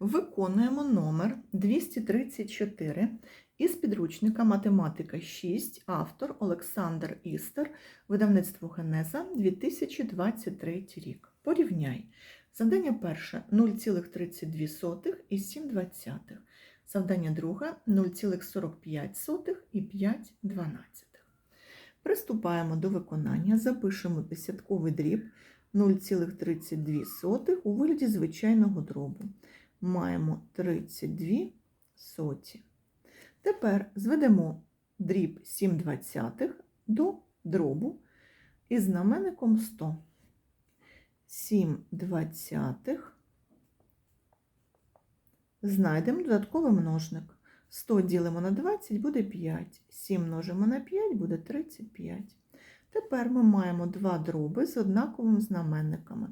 Виконуємо номер 234 із підручника Математика 6, автор Олександр Істер, видавництво Генеза 2023 рік. Порівняй. Завдання перше 0,32 і 7,20. Завдання друге 0,45 і 5,12. Приступаємо до виконання. Запишемо десятковий дріб 0,32 у вигляді звичайного дробу. Маємо 32 соті. Тепер зведемо дріб 7 двадцятих до дробу із знаменником 100. 7 двадцятих. Знайдемо додатковий множник. 100 ділимо на 20 буде 5. 7 множимо на 5 буде 35. Тепер ми маємо два дроби з однаковими знаменниками.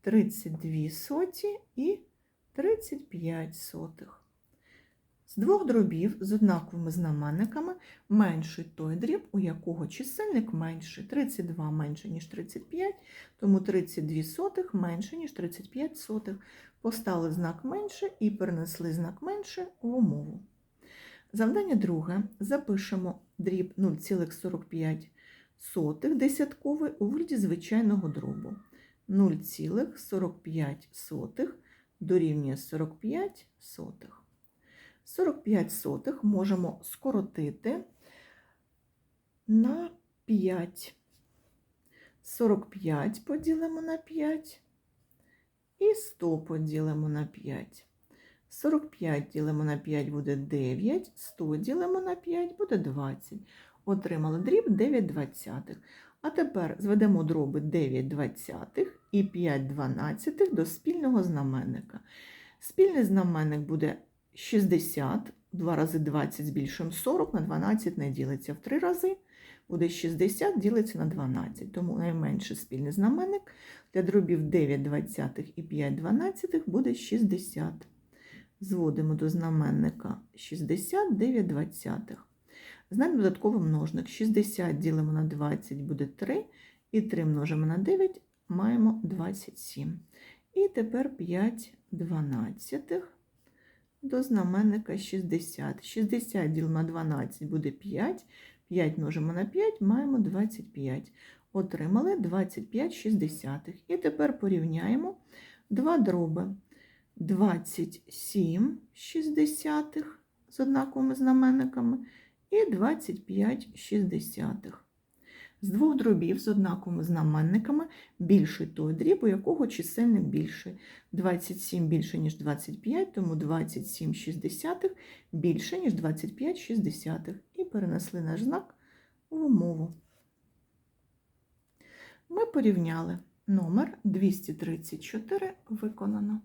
32 соті і 35 сотих. З двох дробів з однаковими знаменниками менший той дріб, у якого чисельник менший. 32 менше, ніж 35, тому 32 сотих менше, ніж 35 сотих. Поставили знак менше і перенесли знак менше в умову. Завдання друге. Запишемо дріб 0,45 сотих десятковий у вигляді звичайного дробу. 0,45 сотих дорівнює 45 сотих. 45 сотих можемо скоротити на 5. 45 поділимо на 5 і 100 поділимо на 5. 45 ділимо на 5 буде 9, 100 ділимо на 5 буде 20. Отримали дріб 9 двадцятих. А тепер зведемо дроби 9 двадцятих і 5 дванадцятих до спільного знаменника. Спільний знаменник буде 60, 2 рази 20 збільшуємо 40, на 12 не ділиться в 3 рази. Буде 60, ділиться на 12. Тому найменший спільний знаменник для дробів 9 двадцятих і 5 дванадцятих буде 60. Зводимо до знаменника 60, 9 двадцятих. Знаємо додатковий множник. 60 ділимо на 20 буде 3, і 3 множимо на 9, маємо 27. І тепер 5 дванадцятих до знаменника 60. 60 ділимо на 12 буде 5, 5 множимо на 5, маємо 25. Отримали 25 шістдесятих. І тепер порівняємо два дроби. 27 шістдесятих з однаковими знаменниками і 25 шістдесятих. З двох дробів з однаковими знаменниками більший той дріб, у якого чисельник більший. 27 більше, ніж 25, тому 27 шістдесятих більше, ніж 25 шістдесятих. І перенесли наш знак в умову. Ми порівняли номер 234 виконано.